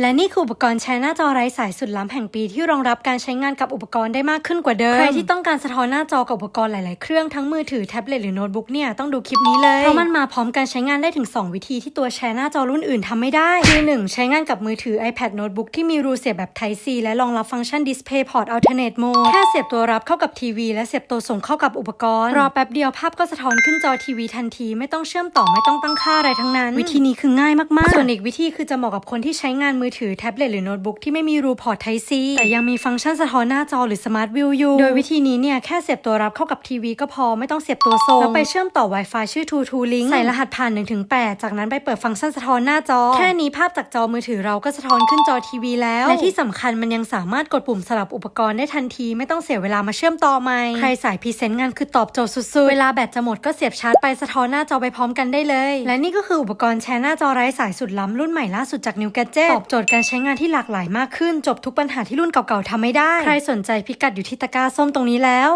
และนี่คืออุปกรณ์แชร์หน้าจอไร้สายสุดล้ำแห่งปีที่รองรับการใช้งานกับอุปกรณ์ได้มากขึ้นกว่าเดิม ใครที่ต้องการสะท้อนหน้าจอกับอุปกรณ์หลาย ๆ เครื่องทั้งมือถือแท็บเล็ตหรือโน้ตบุ๊กเนี่ยต้องดูคลิปนี้เลย เพราะมันมาพร้อมการใช้งานได้ถึง 2 วิธีที่ตัวแชร์หน้าจอรุ่นอื่นทำไม่ได้ คือ 1 ใช้งานกับมือถือ iPad โน้ตบุ๊กที่มีรูเสียบแบบ Type C และรองรับฟังก์ชัน Display Port Alternate Mode แค่เสียบตัวรับเข้ากับทีวีและเสียบตัวส่งเข้ากับอุปกรณ์ รอแป๊บเดียวภาพก็สะท้อนขึ้นจอทีวีทันที ไม่ต้องเชื่อมต่อไม่ต้องตั้งค่าอะไรทั้งนั้น วิธีนี้คือง่ายมาก ๆ ส่วนอีกวิธีคือจะเหมาะกับคนที่ใช้งานมือือถือแท็บเล็ตหรือโน้ตบุ๊กที่ไม่มีรูพอร์ต Type C แต่ยังมีฟังก์ชันสะท้อนหน้าจอหรือ Smart View อยู่โดยวิธีนี้เนี่ยแค่เสียบตัวรับเข้ากับทีวีก็พอไม่ต้องเสียบตัวส่แล้วไปเชื่อมต่อ Wi-Fi ชื่อ t o t o Link ใส่รหัสผ่าน1-8 จากนั้นไปเปิดฟังก์ชันสะท้อนหน้าจอ แค่นี้ภาพจากจอมือถือเราก็สะท้อนขึ้นจอทีวีแล้ว และที่สำคัญมันยังสามารถกดปุ่มสลับอุปกรณ์ได้ทันทีไม่ต้องเสียเวลามาเชื่อมต่อใหม่ใครสายพรีเซนต์งานคือตอบโจทย์สุดๆ เวลาแบตจะหมดก็เสียบชาร์จไปสะท้อนหน้าจอไปพร้อมกันได้เลย และนี่ก็คืออุปกรณ์แชร์หน้าจอไร้สายสุดล้ำรุ่นใหม่ล่าสุดจาก New Gadget ตอบโจทย์การใช้งานที่หลากหลายมากขึ้น จบทุกปัญหาที่รุ่นเก่าๆทำไม่ได้ ใครสนใจพิกัดอยู่ที่ตะกร้าส้มตรงนี้แล้ว